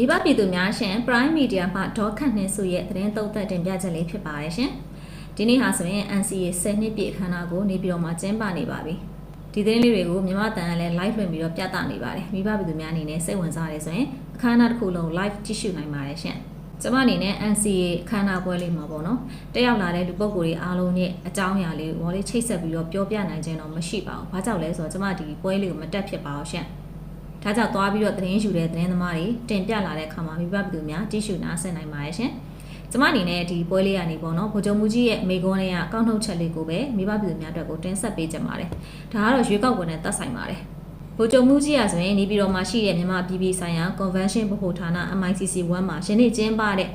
ဒီဘပြည်သူများရှင် Prime Media မှဒေါ်ခန့်နှင်းစုရဲ့သတင်းသုံးသပ်တင်ပြချက်လေးဖြစ်ပါတယ်ရှင်။ဒီနေ့ဟာဆိုရင် NCA 10နှစ်ပြည့်အခမ်းအနားကိုနေပြည်တော်မှာကျင်းပနေပါပြီ။ဒီသတင်းလေးတွေကိုမြန်မာတန်ကလည်း live လွှင့်ပြီးတော့ပြသနေပါတယ်။မိဘပြည်သူများအနေနဲ့စိတ်ဝင်စားရဲဆိုရင်အခမ်းအနားတစ်ခုလုံး live ကြည့်ရှုနိုင်ပါတယ်ရှင်။ကျွန်မအနေနဲ့ NCA အခမ်းအနားပွဲလေးမှာပေါ့နော်။တက်ရောက်လာတဲ့လူပုဂ္ဂိုလ်တွေအားလုံးရဲ့အကြောင်းအရာလေးကိုဘောလေးချိတ်ဆက်ပြီးတော့ပြောပြနိုင်ခြင်းတော့မရှိပါဘူး။ဘာကြောင့်လဲဆိုတော့ကျွန်မဒီပွဲလေးကိုမတက်ဖြစ်ပါဘူးရှင်။ ဒါကြောင့်သွားပြီးတော့သတင်းယူတဲ့သတင်းသမားတွေတင်ပြလာတဲ့အခါမှာမိဘပြည်သူများကြည့်ရှုနားဆင်နိုင်ပါတယ်ရှင်။ကျမအနေနဲ့ဒီပွဲလေးကနေပေါ့နော်ဗိုလ်ချုပ်မူကြီးရဲ့မိကုန်းလေးကအကောင့်ထုတ်ချက်လေးကိုပဲမိဘပြည်သူများအတွက်ကိုတင်ဆက်ပေးကြပါတယ်။ဒါကတော့ရွေးကောက်ပွဲနဲ့သက်ဆိုင်ပါတယ်။ဗိုလ်ချုပ်မူကြီးရဆိုရင်နေပြည်တော်မှာရှိတဲ့မြန်မာပြည်ပြည်ဆိုင်ရာ Convention ဗဟိုဌာန MICC 1မှာယနေ့ကျင်းပတဲ့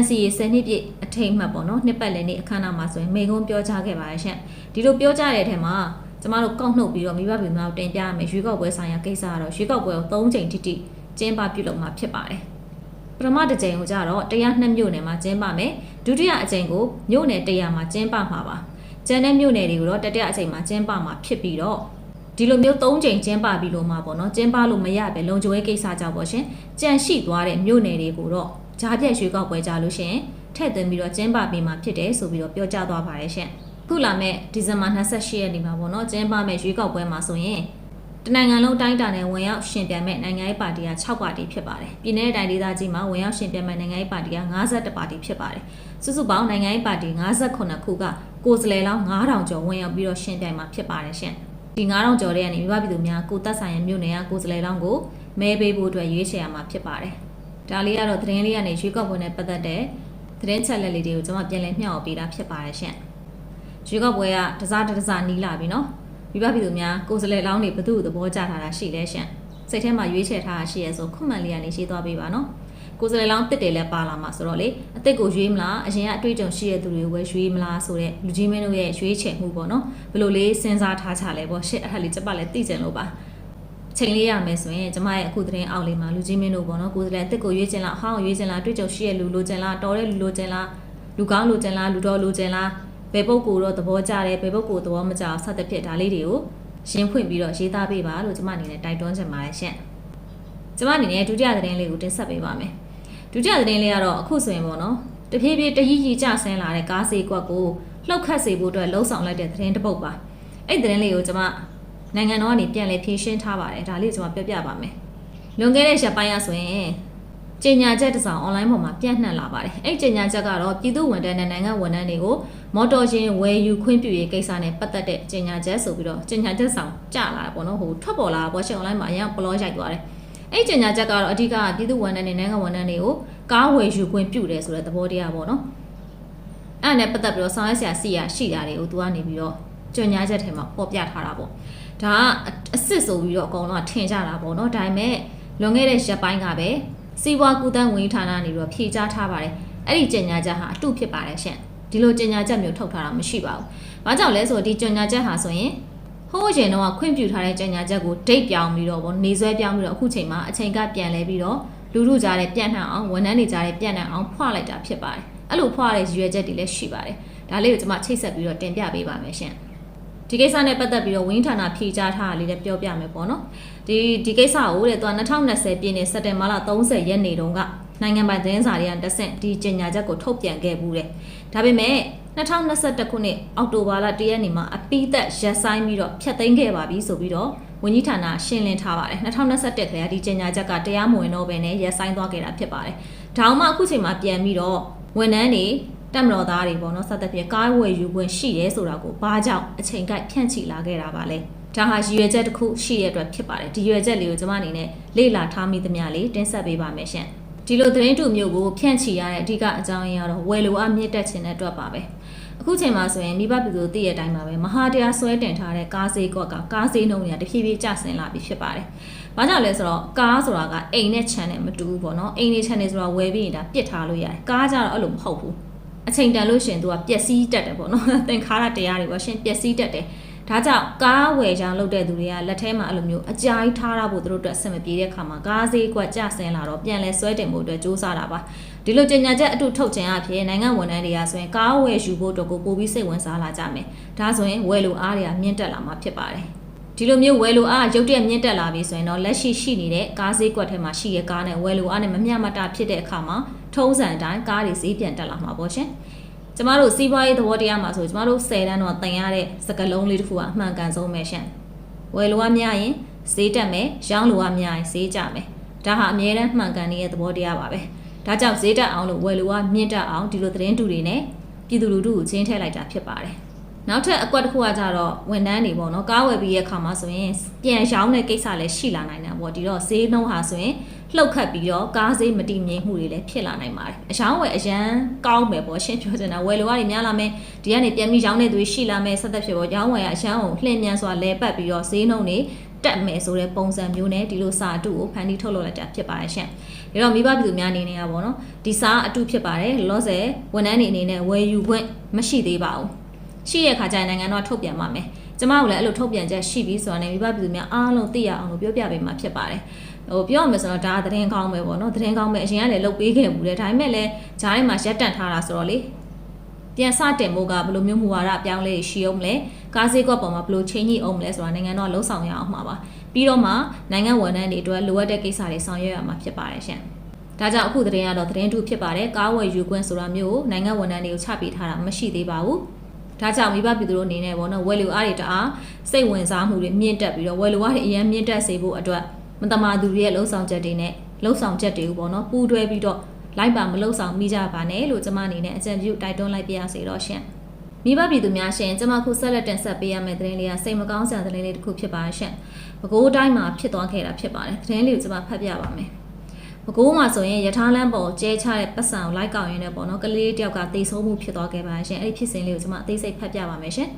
NCA 10နှစ်ပြည့်အထိမ်းအမှတ်ပေါ့နော်နှစ်ပတ်လည်နေ့အခမ်းအနားမှာဆိုရင်မိကုန်းပြောကြားခဲ့ပါတယ်ရှင်။ဒီလိုပြောကြားတဲ့အထက်မှာ ကျမတို့ကောက်နှုတ်ပြီးတော့မိဘပြည်များကိုတင်ပြရမယ်ရွေးကောက်ပွဲဆိုင်ရာကိစ္စကတော့ရွေးကောက်ပွဲကို၃ချိန်တိတိကျင်းပပြုလုပ်မှာဖြစ်ပါတယ်ပထမတစ်ကြိမ်ကိုကြတော့တရားနှစ်မြို့နယ်မှာကျင်းပမယ်ဒုတိယအကြိမ်ကိုမြို့နယ်100မှာကျင်းပမှာပါကျန်တဲ့မြို့နယ်တွေကိုတော့တတိယအကြိမ်မှာကျင်းပမှာဖြစ်ပြီးတော့ဒီလိုမျိုး၃ချိန်ကျင်းပပြီးလို့မှာပေါ့နော်ကျင်းပလို့မရပဲလုံခြုံရေးကိစ္စကြောင့်ပေါ့ရှင်ကြန့်ရှိသွားတဲ့မြို့နယ်တွေကိုတော့ဂျားပြက်ရွေးကောက်ပွဲကြလို့ရှိရင်ထည့်သွင်းပြီးတော့ကျင်းပပေးမှာဖြစ်တယ်ဆိုပြီးတော့ပြောကြားသွားပါတယ်ရှင် ခုလာမဲ့ဒီဇင်ဘာ28ရက်နေ့မှာပေါ့နော်ကျင်းပမဲ့ရွေးကောက်ပွဲမှာဆိုရင်တနိုင်ငံလုံးတိုင်းတာနဲ့ဝင်ရောက်ရှင်ပြိုင်မဲ့နိုင်ငံရေးပါတီက6ပါတီဖြစ်ပါတယ်။ပြည်내တိုင်းဒေသကြီးမှာဝင်ရောက်ရှင်ပြိုင်မဲ့နိုင်ငံရေးပါတီက52ပါတီဖြစ်ပါတယ်။စုစုပေါင်းနိုင်ငံရေးပါတီ58ခုကကိုယ်စားလှယ်လောင်း9000ကျော်ဝင်ရောက်ပြီးတော့ရှင်ပြိုင်မှာဖြစ်ပါတယ်ရှင်။ဒီ9000ကျော်တဲ့ကနေမိဘပြည်သူများကိုသက်ဆိုင်ရာမြို့နယ်ကကိုယ်စားလှယ်လောင်းကိုမဲပေးဖို့အတွက်ရွေးချယ်ရမှာဖြစ်ပါတယ်။ဒါလေးကတော့သတင်းလေးကနေရွေးကောက်ပွဲနဲ့ပတ်သက်တဲ့သတင်းချက်လက်လေးတွေကိုကျွန်မပြန်လည်မျှဝေပေးတာဖြစ်ပါတယ်ရှင်။ ရွေးကောက်ပွဲကတစားတစားနီးလာပြီနော်မိဘပြည်သူများကိုယ်စားလှယ်လောင်းတွေဘသူ့ကိုသဘောကျထားတာရှိလဲရှင့်စိတ်ထဲမှာရွေးချယ်ထားတာရှိရဲဆိုခွန်မှန်လေးကနေရေးသွားပေးပါနော်ကိုယ်စားလှယ်လောင်းတစ်တယ်လည်းပါလာမှာဆိုတော့လေအစ်စ်ကိုရွေးမလားအရင်ကအတွေ့အကြုံရှိတဲ့သူတွေဝယ်ရွေးမလားဆိုတဲ့လူကြီးမင်းတို့ရဲ့ရွေးချယ်မှုပေါ့နော်ဘယ်လိုလေးစဉ်းစားထားချလဲပေါ့ရှစ်အဲ့ဒါလေးချက်ပါလဲသိကြလို့ပါချိန်လေးရမယ်ဆိုရင်ကျမရဲ့အခုသတင်းအောက်လေးမှာလူကြီးမင်းတို့ပေါ့နော်ကိုယ်စားလှယ်အစ်စ်ကိုရွေးချင်လားအဟောင်းရွေးချင်လားတွေ့ကြုံရှိတဲ့လူလိုချင်လားတော်တဲ့လူလိုချင်လားလူကောင်းလိုချင်လားလူတော်လိုချင်လား ဘယ်ပုဂ္ဂိုလ်တော့သဘောကျတယ်ဘယ်ပုဂ္ဂိုလ်သဘောမကျအောင်စသဖြင့်ဒါလေးတွေကိုရှင်းဖွင့်ပြီးတော့ရေးသားပေးပါလို့ကျွန်မအနေနဲ့တိုက်တွန်းချင်ပါတယ်ရှင့်ကျွန်မအနေနဲ့ဒုတိယသတင်းလေးကိုတင်ဆက်ပေးပါမယ်ဒုတိယသတင်းလေးကတော့အခုဆိုရင်ပေါ့နော်တဖြည်းဖြည်းတရီးရီကျဆင်းလာတဲ့ကားစေးကွက်ကိုလှုပ်ခတ်စေဖို့အတွက်လှုံ့ဆော်လိုက်တဲ့သတင်းတစ်ပုဒ်ပါအဲ့ဒီသတင်းလေးကိုကျွန်မနိုင်ငံတော်ကနေပြန်လည်ဖြည့်ရှင်းထားပါတယ်ဒါလေးကိုကျွန်မပြောပြပါမယ်လွန်ခဲ့တဲ့ရက်ပိုင်းရဆိုရင်ကြေညာချက်တစ်စောင် online ပေါ်မှာပြန့်နှံ့လာပါတယ်။အဲ့ကြေညာချက်ကတော့ပြည်သူ့ဝန်ထမ်းနဲ့နိုင်ငံဝန်ထမ်းတွေကို မော်တော်ယာဉ်ဝယ်ယူခွင့်ပြုရေးကိစ္စနဲ့ပတ်သက်တဲ့ကြေညာချက်ဆိုပြီးတော့ကြေညာချက်ဆောင်ကြလာတာပေါ့နော်။ဟိုထွက်ပေါ်လာတာပေါ့ရှင် online မှာအရင်ဘလော့ရိုက်သွားတယ်။အဲ့ကြေညာချက်ကတော့အဓိကပြည်သူ့ဝန်ထမ်းနဲ့နိုင်ငံဝန်ထမ်းတွေကိုကားဝယ်ယူခွင့်ပြုတယ်ဆိုတဲ့သဘောတရားပေါ့နော်။အဲ့ဒါနဲ့ပတ်သက်ပြီးတော့ဆောင်ရွက်ဆရာစီရရှိတာတွေကိုသူကနေပြီးတော့ကြေညာချက်ထဲမှာပေါ်ပြထားတာပေါ့။ဒါကအစ်စ်ဆိုပြီးတော့အကုန်လုံးကထင်ကြတာပေါ့နော်။ဒါပေမဲ့လွန်ခဲ့တဲ့ရက်ပိုင်းကပဲစီးပွားကူတန်းဝန်ကြီးဌာနနေပြီးတော့ဖြေကြားထားပါတယ်အဲ့ဒီကြေညာချက်ဟာအတုဖြစ်ပါတယ်ရှင် ဒီလိုကြေညာချက်မျိုးထုတ်ထားတာမရှိပါဘူးဘာကြောင့်လဲဆိုတော့ဒီကြေညာချက်ဟာဆိုရင်ဟိုးရင်တော့ခွင့်ပြုထားတဲ့ကြေညာချက်ကိုဒိတ်ပြောင်းပြီးတော့ဗောနေဆွဲပြောင်းပြီးတော့အခုချိန်မှာအချိန်ကပြန်လဲပြီးတော့လူလူကြားတဲ့ပြန့်နှံ့အောင်ဝန်ထမ်းတွေကြားတဲ့ပြန့်နှံ့အောင်ဖွာလိုက်တာဖြစ်ပါတယ်အဲ့လိုဖွာတဲ့ရည်ရွယ်ချက်တွေလည်းရှိပါတယ်ဒါလေးကိုကျွန်မချိတ်ဆက်ပြီးတော့တင်ပြပေးပါမယ်ရှင်ဒီကိစ္စနဲ့ပတ်သက်ပြီးတော့ဝင်းဌာနဖြေကြားထားတာလေးလည်းပြောပြမယ်ပေါ့နော်ဒီဒီကိစ္စကိုတဲ့သူက2020ပြည့်နှစ်စက်တင်ဘာလ30ရက်နေ့တုန်းကနိုင်ငံပိုင်သတင်းစာတွေကတဆင့်ဒီကြေညာချက်ကိုထုတ်ပြန်ခဲ့ဘူးတဲ့ ဒါပေမဲ့2021ခုနှစ်အောက်တိုဘာလ1ရက်နေ့မှာအပိသက်ရက်ဆိုင်ပြီးတော့ဖျက်သိမ်းခဲ့ပါပြီဆိုပြီးတော့ဝန်ကြီးဌာနရှင်းလင်းထားပါတယ်2021ခရဒီကြေညာချက်ကတရားမဝင်တော့ဘဲနဲ့ရက်ဆိုင်သွားခဲ့တာဖြစ်ပါတယ်ဒါမှအခုချိန်မှာပြန်ပြီးတော့ဝန်ထမ်းတွေတက်မတော်သားတွေပေါ့နော်စသဖြင့်ကားဝယ်ယူခွင့်ရှိရဲဆိုတာကိုဘာကြောင့်အချိန်ကိုက်ဖြန့်ချီလာခဲ့တာပါလဲဒါဟာရည်ရွယ်ချက်တစ်ခုရှိရတဲ့အတွက်ဖြစ်ပါတယ်ဒီရည်ရွယ်ချက်လေးကိုကျွန်မအနေနဲ့လေ့လာထားမိသမျှလေးတင်ဆက်ပေးပါမယ်ရှင် ဒီလိုသတင်းတူမျိုးကိုဖြန့်ချီရတဲ့အဓိကအကြောင်းရင်းကတော့ဝယ်လိုအမြင့်တက်ခြင်းတဲ့အတွက်ပါပဲအခုချိန်မှာဆိုရင်မိဘပြည်သူသိရတဲ့အတိုင်းပါပဲမဟာတရားဆွဲတင်ထားတဲ့ကားဈေးကွက်ကကားဈေးနှုန်းတွေကတဖြည်းဖြည်းကျဆင်းလာပြီဖြစ်ပါတယ်။ဘာကြောင့်လဲဆိုတော့ကားဆိုတာကအိမ်နဲ့ခြံနဲ့မတူဘူးပေါ့နော်။အိမ်နဲ့ခြံနဲ့ဆိုတာဝယ်ပြီးရင်ဒါပြစ်ထားလို့ရတယ်။ကားကြတော့အဲ့လိုမဟုတ်ဘူး။အချိန်တန်လို့ရှရင်သူကပျက်စီးတတ်တယ်ပေါ့နော်။သင်္ခါရတရားတွေပေါ့ရှင်ပျက်စီးတတ်တယ်။ ဒါကြောင့်ကားဝယ်ချောင်းလုပ်တဲ့သူတွေကလက်ထဲမှာအဲ့လိုမျိုးအကြိုက်ထားရဖို့သူတို့အတွက်အဆင်မပြေတဲ့ခါမှာကားဈေးကွက်ကျဆင်းလာတော့ပြန်လဲဆွဲတင်ဖို့အတွက်စူးစမ်းတာပါဒီလိုကြေညာချက်အတုထုတ်ခြင်းအဖြစ်နိုင်ငံဝန်ထမ်းတွေကဆိုရင်ကားဝယ်ယူဖို့အတွက်ကိုပိုပြီးစိတ်ဝင်စားလာကြမယ်ဒါဆိုရင်ဝယ်လိုအားတွေကမြင့်တက်လာမှာဖြစ်ပါတယ်ဒီလိုမျိုးဝယ်လိုအားရုတ်တရက်မြင့်တက်လာပြီဆိုရင်တော့လက်ရှိရှိနေတဲ့ကားဈေးကွက်ထဲမှာရှိတဲ့ကားနဲ့ဝယ်လိုအားနဲ့မမျှမတဖြစ်တဲ့အခါမှာထုံးစံအတိုင်းကားတွေဈေးပြန်တက်လာမှာပေါ့ရှင် ကျမတို့စီးပွားရေးသဘောတရားမှာဆိုကျမတို့10တန်းတော့တင်ရတဲ့စကလုံးလေးတစ်ခုကအမှန်ကန်ဆုံးပဲရှင်ဝယ်လိုအားများရင်ဈေးတက်မယ်ရောင်းလိုအားများရင်ဈေးကျမယ်ဒါဟာအမြဲတမ်းမှန်ကန်နေတဲ့သဘောတရားပါပဲဒါကြောင့်ဈေးတက်အောင်လို့ဝယ်လိုအားမြင့်တက်အောင်ဒီလိုသတင်းတူတွေနဲ့ပြည်သူလူထုကိုချင်းထည့်လိုက်တာဖြစ်ပါတယ်နောက်ထပ်အကွက်တစ်ခုကကြတော့ဝန်ထမ်းတွေပေါ့နော်ကားဝယ်ပြီးရဲ့အခါမှာဆိုရင်ပြန်ရောင်းတဲ့ကိစ္စလည်းရှိလာနိုင်တယ်ပေါ့ဒီတော့ဈေးနှုန်းဟာဆိုရင် လှုပ်ခတ်ပြီးတော့ကားဈေးမတည်ငြိမ်မှုတွေလည်းဖြစ်လာနိုင်ပါတယ်အရောင်းဝယ်အရန်ကောင်းမယ်ပေါ့ရှင်းပြောချင်တာဝယ်လိုကနေများလာမယ်ဒီကနေပြန်ပြီးရောင်းတဲ့သူတွေရှိလာမယ်ဆက်သက်ဖြစ်ပေါ့ရောင်းဝယ်ကအရန်ကိုလှည့်မြန်စွာလဲပတ်ပြီးတော့ဈေးနှုန်းတွေတက်မယ်ဆိုတဲ့ပုံစံမျိုးနဲ့ဒီလိုစာအတုကိုဖန်တီးထုတ်လုပ်လိုက်တာဖြစ်ပါတယ်ရှင့်။ဒါတော့မိဘပြည်သူများအနေနဲ့ကပေါ့နော်ဒီစာအတုဖြစ်ပါတယ်လောဆယ်ဝန်ထမ်းတွေအနေနဲ့ဝယ်ယူခွင့်မရှိသေးပါဘူး။ရှိတဲ့အခါကျရင်နိုင်ငံတော်ထုတ်ပြန်ပါမယ်။ကျမတို့လည်းအဲ့လိုထုတ်ပြန်ချက်ရှိပြီးဆိုတာနဲ့မိဘပြည်သူများအားလုံးသိရအောင်လို့ပြောပြပေးမှာဖြစ်ပါတယ်။ ဟိုပြောရမယ်ဆိုတော့ဒါသတင်းကောင်းပဲပေါ့နော်သတင်းကောင်းပဲအရင်ကလည်းလုပ်ပေးခဲ့မှုတယ်ဒါပေမဲ့လည်းဂျားထဲမှာရက်တန့်ထားတာဆိုတော့လေပြန်စတင်ဖို့ကဘယ်လိုမျိုးမူဝါဒအပြောင်းလဲရှိအောင်မလဲကားဈေးကွက်ပေါ်မှာဘယ်လိုချိန်ညှိအောင်မလဲဆိုတာနိုင်ငံတော်လှုံ့ဆော်ရအောင်မှာပါပြီးတော့မှနိုင်ငံဝန်ထမ်းတွေအတွက်လိုအပ်တဲ့ကိစ္စတွေဆောင်ရွက်ရမှာဖြစ်ပါတယ်ရှင်ဒါကြောင့်အခုသတင်းကတော့သတင်းတူဖြစ်ပါတယ်ကားဝယ်ယူခွင့်ဆိုတာမျိုးကိုနိုင်ငံဝန်ထမ်းတွေကိုချပေးထားတာမရှိသေးပါဘူးဒါကြောင့်မိဘပြည်သူတို့အနေနဲ့ပေါ့နော်ဝယ်လူအားတွေတအားစိတ်ဝင်စားမှုတွေမြင့်တက်ပြီးတော့ဝယ်လူအားတွေအရင်မြင့်တက်စေဖို့အတွက် မတမာသူတွေရဲ့လှုံ့ဆော်ချက်တွေနဲ့လှုံ့ဆော်ချက်တွေကိုပေါ့နော်ပူးတွဲပြီးတော့လိုက်ပါမလှုပ်ဆောင်မိကြပါနဲ့လို့ကျွန်မအနေနဲ့အကြံပြုတိုက်တွန်းလိုက်ပါရစေတော့ရှင်မိဘပြည်သူများရှင်ကျွန်မခုဆက်လက်တင်ဆက်ပေးရမယ့်သတင်းလေးကစိတ်မကောင်းစရာသတင်းလေးတစ်ခုဖြစ်ပါရှင်ပဲခူးတိုင်းမှာဖြစ်သွားခဲ့တာဖြစ်ပါတယ်သတင်းလေးကိုကျွန်မဖတ်ပြပါမယ်ပဲခူးမှာဆိုရင်ယထာလန်းပေါ်ကျဲချတဲ့ပတ်စံကိုလိုက်ကောက်ရင်းနဲ့ပေါ့နော်ကလေးတယောက်ကတိတ်ဆုံးမှုဖြစ်သွားခဲ့ပါရှင်အဲ့ဒီဖြစ်စဉ်လေးကိုကျွန်မအသေးစိတ်ဖတ်ပြပါမယ်ရှင်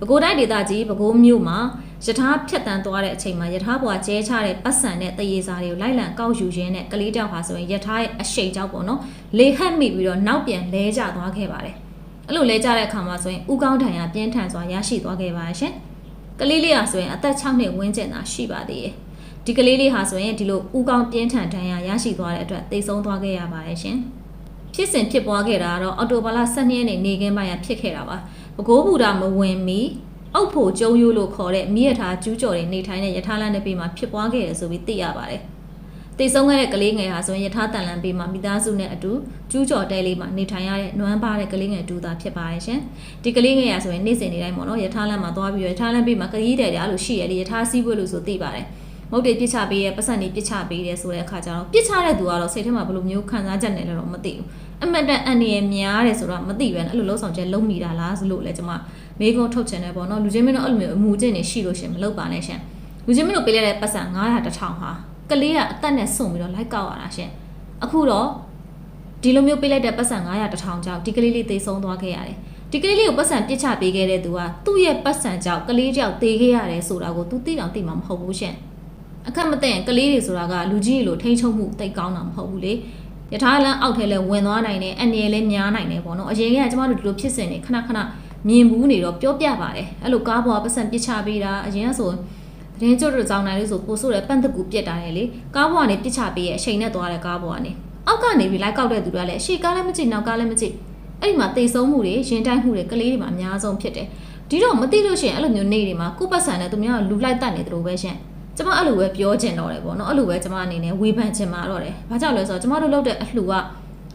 ပဲခူးတိုင်းဒေသကြီးပဲခူးမြို့မှာယထာဖြတ်တန်းသွားတဲ့အချိန်မှာယထာဘွားကျဲချတဲ့ပတ်စံနဲ့တရေစာတွေကိုလိုက်လံကောက်ယူရင်းနဲ့ကလေးတယောက်ဟာဆိုရင်ယထာရဲ့အရှိန်ကြောင့်ပေါ့နော်လေဟက်မိပြီးတော့နောက်ပြန်လဲကျသွားခဲ့ပါတယ်အဲ့လိုလဲကျတဲ့အခါမှာဆိုရင်ဥကောင်းထံရပြင်းထန်စွာရရှိသွားခဲ့ပါရှင်ကလေးလေးဟာဆိုရင်အသက်6နှစ်ဝန်းကျင်သာရှိပါသေးတယ်ဒီကလေးလေးဟာဆိုရင်ဒီလိုဥကောင်းပြင်းထန်ဒဏ်ရာရရှိသွားတဲ့အတွက်သေဆုံးသွားခဲ့ရပါတယ်ရှင်ဖြစ်စဉ်ဖြစ်ပွားခဲ့တာကတော့အော်တိုဘာလ12ရက်နေ့နေခင်းပိုင်းရဖြစ်ခဲ့တာပါ ပဲခူးဘူတာမဝင်မီအုတ်ဖို့ကျုံရိုးလို့ခေါ်တဲ့မိရထားကျူးကျော်တွေနေထိုင်တဲ့ယထာလန်တဲ့ပေမှာဖြစ်ပွားခဲ့တယ်ဆိုပြီးသိရပါတယ်။တည်ဆုံးခဲ့တဲ့ကလေးငယ်ဟာဆိုရင်ယထာတန်လန်ပေမှာမိသားစုနဲ့အတူကျူးကျော်တဲလေးမှာနေထိုင်ရတဲ့နွမ်းပါတဲ့ကလေးငယ်တူတာဖြစ်ပါရဲ့ရှင်။ဒီကလေးငယ်ဟာဆိုရင်နေ့စဉ်နေ့တိုင်းပေါ့နော်ယထာလန်မှာသွားပြီးရယထာလန်ပေမှာကလေးတဲ့ကြားလို့ရှိရတယ်ယထာစီးပွေလို့ဆိုသိပါတယ်။မုတ်တွေပြစ်ချပေးရဲ့ပတ်စံတွေပြစ်ချပေးတယ်ဆိုတဲ့အခါကျတော့ပြစ်ချတဲ့သူကတော့စိတ်ထဲမှာဘယ်လိုမျိုးခံစားချက်နဲ့လဲတော့မသိဘူး။ အမှန်တန်အန်ရများတယ်ဆိုတော့မသိပဲအဲ့လိုလုံးဆောင်ချက်လုံးမိတာလားဆိုလို့လဲကျွန်မမေကုန်းထုတ်ချင်တယ်ပေါ့နော်လူချင်းမင်းတို့အဲ့လိုမျိုးအမှုကျင့်နေရှိလို့ရှင်မလုပ်ပါနဲ့ရှင်လူချင်းမင်းတို့ပေးလိုက်တဲ့ပတ်စံ900တထောင်ဟာကလေးကအသက်နဲ့စွန့်ပြီးတော့လိုက်ကောက်ရတာရှင်အခုတော့ဒီလိုမျိုးပေးလိုက်တဲ့ပတ်စံ900တထောင်ကြောင့်ဒီကလေးလေးသေဆုံးသွားခဲ့ရတယ်ဒီကလေးလေးကိုပတ်စံပြစ်ချပေးခဲ့တဲ့သူကသူ့ရဲ့ပတ်စံကြောင့်ကလေးကြောက်သေခဲ့ရတယ်ဆိုတာကိုသူသိတောင်သိမှာမဟုတ်ဘူးရှင်အခက်မသိရင်ကလေးတွေဆိုတာကလူကြီးလိုထိန်းချုပ်မှုတိတ်ကောင်းတာမဟုတ်ဘူးလေ ယထာလန်းအောက်ထဲလဲဝင်သွားနိုင်တယ်အန်ရယ်လဲများနိုင်တယ်ပေါ့နော်အရင်ကကျမတို့ဒီလိုဖြစ်စဉ်တွေခဏခဏမြင်ဘူးနေတော့ပြောပြပါတယ်အဲ့လိုကားပေါ်ပတ်စံပစ်ချပေးတာအရင်ကဆိုသတင်းကြွတို့ကြောင်းနိုင်လို့ဆိုပို့ဆိုတဲ့ပန့်တကူပြစ်တာလေကားပေါ်ကနေပစ်ချပေးရဲ့အချိန်နဲ့သွားတဲ့ကားပေါ်ကနေအောက်ကနေပြီးလိုက်ကောက်တဲ့သူတွေကလည်းအရှိကားလည်းမကြည့်နောက်ကားလည်းမကြည့်အဲ့ဒီမှာတိတ်ဆုံးမှုတွေရင်တိုက်မှုတွေကလေးတွေမှာအများဆုံးဖြစ်တယ်ဒီတော့မသိလို့ရှိရင်အဲ့လိုမျိုးနေတွေမှာကုပတ်ဆန်နဲ့သူများလူလိုက်တက်နေတယ်လို့ပဲရှင် ကျမအဲ့လိုပဲပြောချင်တော့တယ်ပေါ့နော်အဲ့လိုပဲကျမအနေနဲ့ဝေဖန်ချင်မှာတော့တယ်ဘာကြောင့်လဲဆိုတော့ကျမတို့လုပ်တဲ့အလှူက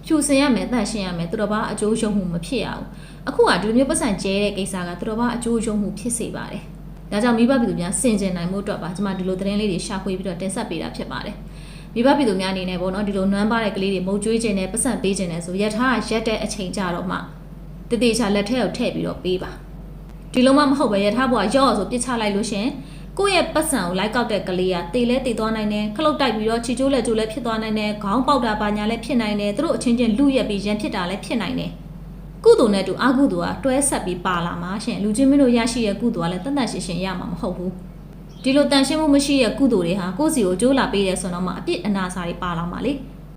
ဖြူစင်ရမယ်တန့်ရှင်းရမယ်သူတော်ဘာအကျိုးရှုံးမှုမဖြစ်ရဘူးအခုကဒီလိုမျိုးပတ်စံကျဲတဲ့ကိစ္စကသူတော်ဘာအကျိုးရှုံးမှုဖြစ်စေပါတယ်ဒါကြောင့်မိဘပြည်သူများစင်ကြင်နိုင်မှုအတွက်ပါကျမဒီလိုသတင်းလေးတွေရှာဖွေပြီးတော့တင်ဆက်ပေးတာဖြစ်ပါတယ်မိဘပြည်သူများအနေနဲ့ပေါ့နော်ဒီလိုနွမ်းပါတဲ့ကလေးတွေမုတ်ကျွေးခြင်းနဲ့ပတ်စံပေးခြင်းနဲ့ဆိုရထားရက်တဲ့အချိန်ကြတော့မှတတိချာလက်ထက်ကိုထည့်ပြီးတော့ပေးပါဒီလိုမှမဟုတ်ပဲရထားဘွားရော့ဆိုပြစ်ချလိုက်လို့ရှင် ကိုယ့်ရဲ့ပတ်စံကိုလိုက်ကောက်တဲ့ကလေးကတေလဲတေသွားနိုင်တယ်ခလုတ်တိုက်ပြီးတော့ချီကျိုးလက်ကျိုးလည်းဖြစ်သွားနိုင်တယ်ခေါင်းပေါက်တာပါညာလည်းဖြစ်နိုင်တယ်သူတို့အချင်းချင်းလူရက်ပြီးရန်ဖြစ်တာလည်းဖြစ်နိုင်တယ်ကုသိုလ်နဲ့တူအကုသိုလ်ကတွဲဆက်ပြီးပါလာမှာရှင်လူချင်းမင်းတို့ရရှိရဲ့ကုသိုလ်ကလည်းတန်တန်ရှင်းရှင်းရမှာမဟုတ်ဘူးဒီလိုတန်ရှင်းမှုမရှိတဲ့ကုသိုလ်တွေဟာကိုယ့်စီကိုကြိုးလာပေးတယ်ဆိုတော့မှအပြစ်အနာစာတွေပါလာမှာလေ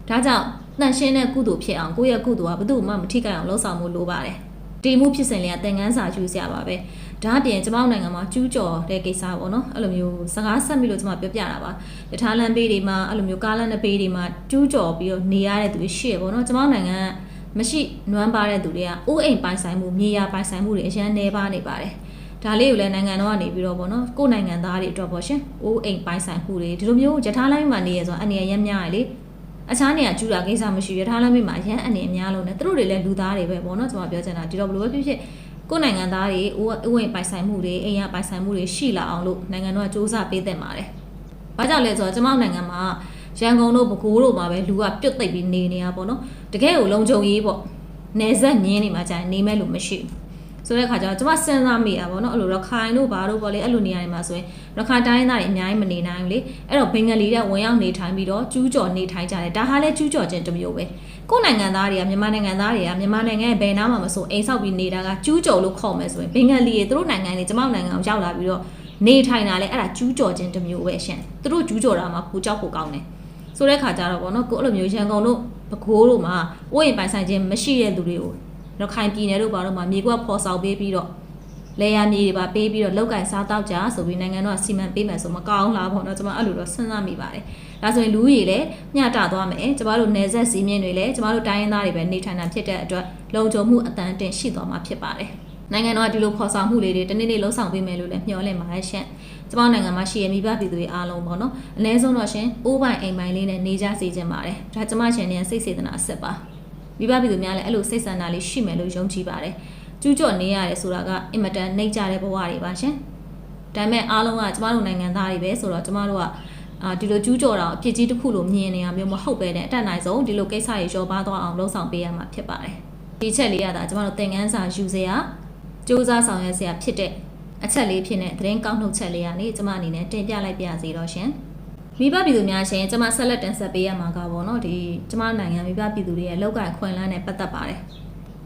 ဒါကြောင့်တန်ရှင်းတဲ့ကုသိုလ်ဖြစ်အောင်ကိုယ့်ရဲ့ကုသိုလ်ကဘယ်သူမှမထိခိုက်အောင်လှုပ်ဆောင်မှုလိုပါတယ်ဒီမှုဖြစ်စဉ်လေးကသင်ခန်းစာယူစရာပါပဲ ဒါအပြင်ကျမတို့နိုင်ငံမှာကျူးကျော်တဲ့ကိစ္စပေါ့နော်အဲ့လိုမျိုးစကားဆက်ပြီးလို့ကျမပြောပြတာပါယထာလန်ပေးတွေမှာအဲ့လိုမျိုးကားလန်တဲ့ပေးတွေမှာကျူးကျော်ပြီးတော့နေရတဲ့သူတွေရှိရပေါ့နော်ကျမတို့နိုင်ငံကမရှိနွမ်းပါတဲ့သူတွေကအိုးအိမ်ပိုင်ဆိုင်မှုမြေယာပိုင်ဆိုင်မှုတွေအရန်နေပါနေပါတယ်ဒါဒါလေးကိုလည်းနိုင်ငံတော်ကနေပြီးတော့ဗောနော်ကိုယ်နိုင်ငံသားတွေအတွက်ပေါ့ရှင်အိုးအိမ်ပိုင်ဆိုင်မှုတွေဒီလိုမျိုးယထာလိုင်းမှာနေရဆိုအနေရရက်များရလေအခြားနေရာကျူတာကိစ္စမရှိရထားလမ်းမိမှာရန်အနေအများလုံးနဲ့သူတို့တွေလည်းလူသားတွေပဲပေါ့နော်ကျွန်မပြောချင်တာဒီတော့ဘယ်လိုပဲဖြစ်ဖြစ် ကိုယ်နိုင်ငံသားတွေအိုးအိုးအိမ်ပိုင်ဆိုင်မှုတွေအိမ်ရပိုင်ဆိုင်မှုတွေရှိလာအောင်လို့နိုင်ငံတော်ကစ조사ပေးသင့်ပါတယ်။ဘာကြောင့်လဲဆိုတော့ကျွန်မနိုင်ငံမှာရန်ကုန်တို့ပဲခူးတို့မှာပဲလူကပြုတ်သိပ်ပြီးနေနေတာပေါ့နော်။တကယ်ကိုလုံခြုံရေးပေါ့။နေဆက်မြင်းနေမှာကြာရင်နေမဲ့လို့မရှိဘူး။ဆိုတဲ့ခါကျတော့ကျွန်မစဉ်းစားမိတာပေါ့နော်အဲ့လိုရခိုင်တို့ဘာတို့ပေါ့လေအဲ့လိုနေရာတွေမှာဆိုရင်ရခိုင်တိုင်းသားတွေအများကြီးမနေနိုင်ဘူးလေအဲ့တော့ဘင်္ဂလီတွေဝင်ရောက်နေထိုင်ပြီးတော့ကျူးကျော်နေထိုင်ကြတယ်ဒါဟာလည်းကျူးကျော်ခြင်းတစ်မျိုးပဲ ကိုယ်နိုင်ငံသားတွေကမြန်မာနိုင်ငံသားတွေကမြန်မာနိုင်ငံရဲ့ဘယ်နားမှာမဆိုအိမ်ဆောက်ပြီးနေတာကကျူးကျော်လို့ခေါ်မယ်ဆိုရင်ဘင်္ဂလီတွေသူတို့နိုင်ငံတွေကျမတို့နိုင်ငံကိုရောက်လာပြီးတော့နေထိုင်တာလေအဲ့ဒါကျူးကျော်ခြင်းတစ်မျိုးပဲရှင်သူတို့ကျူးကျော်တာမှပူကြောက်ဖို့ကောင်းတယ်ဆိုတဲ့ခါကျတော့ဗောနော်ကိုအဲ့လိုမျိုးရန်ကုန်တို့ပကိုးတို့မှာဥယျာဉ်ပိုင်ဆိုင်ခြင်းမရှိတဲ့လူတွေကိုရခိုင်ပြည်နယ်တို့ဘာတို့မှာမြေကွက်ဖော်ဆောင်ပေးပြီးတော့လေယာမြေတွေပါပေးပြီးတော့လောက်ကင်စားတောက်ကြဆိုပြီးနိုင်ငံတော်ကစီမံပေးမယ်ဆိုမကောင်းလားပေါ့နော်ကျွန်မအဲ့လိုတော့စဉ်းစားမိပါတယ် ဒါဆိုရင်လူကြီးလည်းမျှတသွားမယ်ကျမတို့နယ်ဆက်စီးမြင့်တွေလည်းကျမတို့တိုင်းရင်းသားတွေပဲနေထိုင်တာဖြစ်တဲ့အတွက်လုံခြုံမှုအတန်တင်ရှိသွားမှာဖြစ်ပါတယ်နိုင်ငံတော်ကဒီလိုဖော်ဆောင်မှုလေးတွေတနေ့နေ့လှုံ့ဆော်ပေးမယ်လို့လည်းမျှော်လင့်ပါတယ်ရှင့်ကျမတို့နိုင်ငံမှာရှိရမိဘပြည်သူတွေအားလုံးပေါ့နော်အနည်းဆုံးတော့ရှင်အိုးပိုင်အိမ်ပိုင်လေးနဲ့နေကြစေချင်ပါတယ်ဒါကျမရှင်နေစိတ်စေတနာအစ်စ်ပါမိဘပြည်သူများလည်းအဲ့လိုစိတ်ဆန္ဒလေးရှိမယ်လို့ယုံကြည်ပါတယ်ကျူးကျော်နေရတယ်ဆိုတာကအင်မတန်နှိမ့်ကြတဲ့ဘဝတွေပါရှင်ဒါပေမဲ့အားလုံးကကျမတို့နိုင်ငံသားတွေပဲဆိုတော့ကျမတို့က အာဒီလိုကျူးကျော်တာအဖြစ်ကြီးတစ်ခုလိုမြင်နေတာမျိုးမဟုတ်ပဲနဲ့အတက်နိုင်ဆုံးဒီလိုကိစ္စတွေရောပါသွားအောင်လှုံ့ဆော်ပေးရမှာဖြစ်ပါတယ်ဒီချက်လေးရတာကျမတို့သင်ခန်းစာယူစရာစူးစမ်းဆောင်ရွက်စရာဖြစ်တဲ့အချက်လေးဖြစ်တဲ့သတင်းကောက်နှုတ်ချက်လေးကနေကျမအနေနဲ့တင်ပြလိုက်ပြစီတော့ရှင်မိဘပြည်သူများရှင်ကျမဆက်လက်တင်ဆက်ပေးရမှာကပေါ့နော်ဒီကျမနိုင်ငံမိဘပြည်သူတွေရဲ့လောက်ကိုင်ခွင့်လန်းနဲ့ပတ်သက်ပါတယ်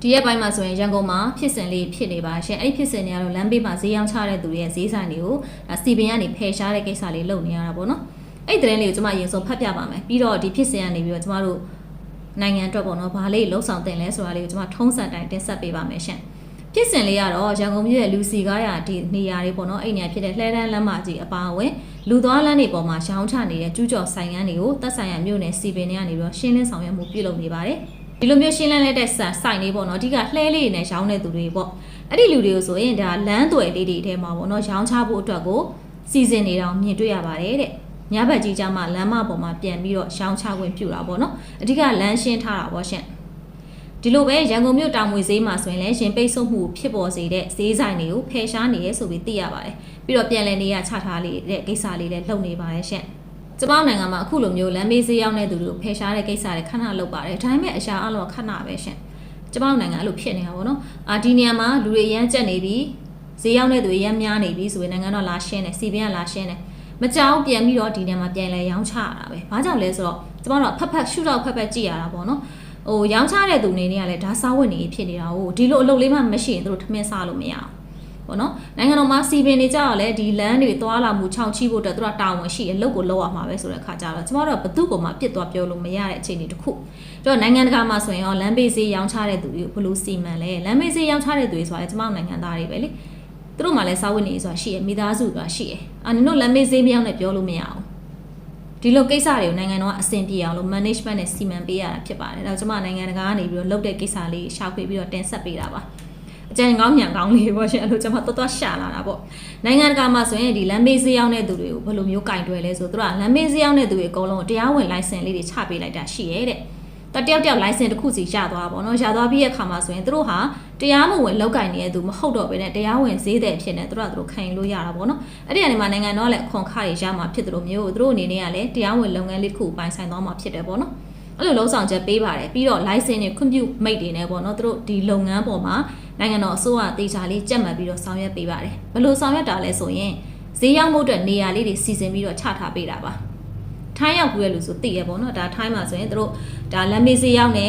ဒီရက်ပိုင်းမှာဆိုရင်ရန်ကုန်မှာဖြစ်စဉ်လေးဖြစ်နေပါရှင်အဲ့ဒီဖြစ်စဉ်တွေကတော့လမ်းဘေးမှာဈေးရောင်းချတဲ့သူတွေရဲ့ဈေးဆိုင်တွေကိုစီပင်ကနေဖယ်ရှားတဲ့ကိစ္စလေးလုပ်နေရတာပေါ့နော် အဲ့ဒီသတင်းလေးကိုကျမရင်ဆုံးဖတ်ပြပါမယ်ပြီးတော့ဒီဖြစ်စဉ်ကနေပြီးတော့ကျမတို့နိုင်ငံအတွက်ပေါ့နော်ဘာလေးလှုပ်ဆောင်တင်လဲဆိုတာလေးကိုကျမထုံးစံတိုင်းတင်ဆက်ပေးပါမယ်ရှင်ဖြစ်စဉ်လေးကတော့ရန်ကုန်မြို့ရဲ့လူစီကားရဒီနေရာတွေပေါ့နော်အဲ့နေရာဖြစ်တဲ့လှဲတန်းလမ်းမကြီးအပါအဝင်လူသွားလမ်းတွေပေါ်မှာရောင်းချနေတဲ့ကျူးကျော်ဆိုင်ကန်းတွေကိုသက်ဆိုင်ရာမြို့နယ်စီပင်တွေကနေပြီးတော့ရှင်းလင်းဆောင်ရွက်မှုပြုလုပ်နေပါတယ်ဒီလိုမျိုးရှင်းလင်းလိုက်တဲ့ဆိုင်ဆိုင်လေးပေါ့နော်အဓိကလှဲလေးတွေနဲ့ရောင်းတဲ့သူတွေပေါ့အဲ့ဒီလူတွေကိုဆိုရင်ဒါလမ်းသွယ်လေးတွေထဲမှာပေါ့နော်ရောင်းချဖို့အတွက်ကိုစီစဉ်နေတော့မြင်တွေ့ရပါတယ်တဲ့ ညဘက်ကြီးကြမှာလမ်းမပေါ်မှာပြန်ပြီးတော့ရောင်းချခွင့်ပြုတာပေါ့နော်အဓိကလမ်းရှင်းထားတာပေါ့ရှင်ဒီလိုပဲရန်ကုန်မြို့တောင်ငွေဈေးမှာဆိုရင်လည်းရင်ပိတ်ဆို့မှုဖြစ်ပေါ်စေတဲ့ဈေးဆိုင်တွေကိုဖယ်ရှားနေရဲဆိုပြီးသိရပါတယ်ပြီးတော့ပြန်လည်နေရချထားလေးတဲ့ကိစ္စလေးလည်းလုပ်နေပါတယ်ရှင်ကျမနိုင်ငံမှာအခုလိုမျိုးလမ်းမေးဈေးရောက်တဲ့သူတွေကိုဖယ်ရှားတဲ့ကိစ္စတွေခဏလုပ်ပါတယ်ဒါပေမဲ့အရှာအလောခဏပဲရှင်ကျမနိုင်ငံအဲ့လိုဖြစ်နေတာပေါ့နော်အာဒီနေရာမှာလူတွေရမ်းကြက်နေပြီဈေးရောက်တဲ့သူတွေရမ်းများနေပြီဆိုရင်နိုင်ငံတော်လာရှင်းတယ်စီပင်းကလာရှင်းတယ် မကြောက်ပြန်ပြီးတော့ဒီနေရာမှာပြန်လဲရောင်းချရတာပဲဘာကြောင့်လဲဆိုတော့ကျမတို့ကဖက်ဖက်ရှုတော့ဖက်ဖက်ကြည့်ရတာပေါ့နော်ဟိုရောင်းချတဲ့သူနေနေကလည်းဒါစားဝတ်နေဖြစ်နေတာဟိုဒီလိုအလုပ်လေးမှမရှိရင်သူတို့ထမင်းစားလို့မရအောင်ပေါ့နော်နိုင်ငံတော်မှာစီပင်နေကြတော့လေဒီလမ်းတွေသွားလာမှုခြောက်ချိဖို့အတွက်သူတို့တာဝန်ရှိရလုပ်ကိုလုပ်ရမှာပဲဆိုတဲ့အခါကျတော့ကျမတို့ကဘသူ့ကိုမှပြစ်သွားပြောလို့မရတဲ့အခြေအနေတစ်ခုတော့နိုင်ငံတကာမှာဆိုရင်ရောလမ်းဘေးဈေးရောင်းချတဲ့သူတွေကိုဘယ်လိုစီမံလဲလမ်းဘေးဈေးရောင်းချတဲ့သူတွေဆိုတာကျမတို့နိုင်ငံသားတွေပဲလေ သူတို့မှလည်းစားဝတ်နေဆိုတာရှိရမိသားစုဆိုတာရှိရအာနင်တို့လမ်းဘေးဈေးမရောက်နဲ့ပြောလို့မရအောင်ဒီလိုကိစ္စတွေကိုနိုင်ငံတော်ကအဆင်ပြေအောင်လို့ management နဲ့စီမံပေးရတာဖြစ်ပါတယ်။ဒါကြောင့်ကျွန်မနိုင်ငံတကာကနေပြီးတော့လုပ်တဲ့ကိစ္စလေးရှာဖွေပြီးတော့တင်ဆက်ပေးတာပါ။အကြံကောင်းညံကောင်းလေးပေါ့ရှင်အဲ့လိုကျွန်မတော်တော်ရှာလာတာပေါ့။နိုင်ငံတကာမှာဆိုရင်ဒီလမ်းမေးဈေးရောက်တဲ့သူတွေကိုဘယ်လိုမျိုးကင်တွယ်လဲဆိုတော့သူကလမ်းမေးဈေးရောက်တဲ့သူတွေအကုန်လုံးတရားဝင် license လေးတွေချပေးလိုက်တာရှိရဲတဲ့။ တတယောက်တယောက် license တစ်ခုစီရသွားပါတော့။ရသွားပြီးတဲ့အခါမှာဆိုရင်သူတို့ဟာတရားမဝင်လောက်ကင်နေတဲ့သူမဟုတ်တော့ဘဲနဲ့တရားဝင်ဈေးတဲ့ဖြစ်နေသူတို့ကသူတို့ခံယူလို့ရတာပေါ့နော်အဲ့ဒီအနေမှာနိုင်ငံတော်ကလည်းအခွန်ခတွေရမှာဖြစ်တယ်လို့မျိုးသူတို့အနေနဲ့ကလည်းတရားဝင်လုပ်ငန်းလေးတစ်ခုပိုင်ဆိုင်သွားမှာဖြစ်တယ်ပေါ့နော်အဲ့လိုလုံးဆောင်ချက်ပေးပါတယ်ပြီးတော့ license တွေခွင့်ပြုမိတ်တွေနဲ့ပေါ့နော်သူတို့ဒီလုပ်ငန်းပေါ်မှာနိုင်ငံတော်အစိုးရတေချာလေးကြက်မှတ်ပြီးတော့ဆောင်ရွက်ပေးပါတယ်ဘယ်လိုဆောင်ရွက်တာလဲဆိုရင်ဈေးရောက်မှုအတွက်နေရာလေးတွေစီစဉ်ပြီးတော့ချထားပေးတာပါ ထိုင်းရောက်ပြီးရလို့ဆိုသိရပေါ့နော်ဒါထိုင်းမှာဆိုရင်သူတို့ဒါလမ်းမေးဈေးရောက်နေ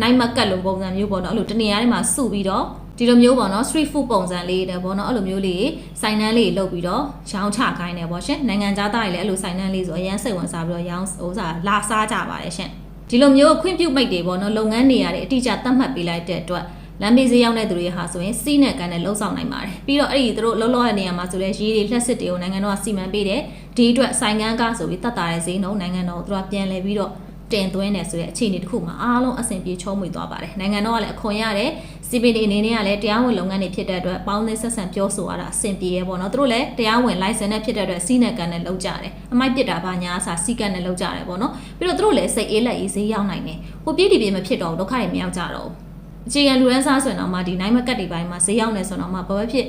နိုင်မကတ်လိုပုံစံမျိုးပေါ့နော်အဲ့လိုတနေရာထဲမှာစုပြီးတော့ဒီလိုမျိုးပေါ့နော် street food ပုံစံလေးတဲ့ပေါ့နော်အဲ့လိုမျိုးလေးစိုင်းနှန်းလေးလုပ်ပြီးတော့ရောင်းချခိုင်းတယ်ပေါ့ရှင်နိုင်ငံသားသားတွေလည်းအဲ့လိုစိုင်းနှန်းလေးဆိုအရန်စိတ်ဝင်စားပြီးတော့ရောင်းဟိုစားလာစားကြပါတယ်ရှင်ဒီလိုမျိုးခွင့်ပြုမိတ်တွေပေါ့နော်လုပ်ငန်းနေရာတွေအတိအကျသတ်မှတ်ပေးလိုက်တဲ့အတွက် လမ်းမေးဈေးရောက်တဲ့သူတွေဟာဆိုရင်စီးနဲ့ကန်နဲ့လှုပ်ဆောင်နိုင်ပါတယ်ပြီးတော့အဲ့ဒီသူတို့လှုပ်လှော်တဲ့နေရာမှာဆိုလဲရေးတွေလက်စစ်တွေကိုနိုင်ငံတော်ကစီမံပေးတယ်ဒီအတွက်ဆိုင်ကန်းကားဆိုပြီးတတ်တာတဲ့ဈေးနှုန်းနိုင်ငံတော်တို့ကပြန်လဲပြီးတော့တင်သွင်းတယ်ဆိုတဲ့အခြေအနေတစ်ခုမှာအားလုံးအဆင်ပြေချုံးမွေသွားပါတယ်နိုင်ငံတော်ကလည်းအခွန်ရတယ် CPD အနေနဲ့ကလည်းတရားဝင်လုပ်ငန်းတွေဖြစ်တဲ့အတွက်ပေါင်းသင်းဆက်ဆံပြောဆိုရတာအဆင်ပြေရပေါ့နော်သူတို့လည်းတရားဝင် license နဲ့ဖြစ်တဲ့အတွက်စီးနဲ့ကန်နဲ့လုပ်ကြတယ်အမိုက်ပစ်တာဘာညာအစားစီးကန်နဲ့လုပ်ကြတယ်ပေါ့နော်ပြီးတော့သူတို့လည်းစိတ်အေးလက်အေးဈေးရောက်နိုင်တယ်ဟိုပြည့်ဒီပြည့်မဖြစ်တော့ဘူးဒုက္ခတွေမရောက်ကြတော့ဘူး အခြေခံလူရန်စားဆိုရင်တော့မှဒီနိုင်မကတ်တွေပိုင်းမှာဈေးရောက်နေဆိုတော့မှဘာပဲဖြစ်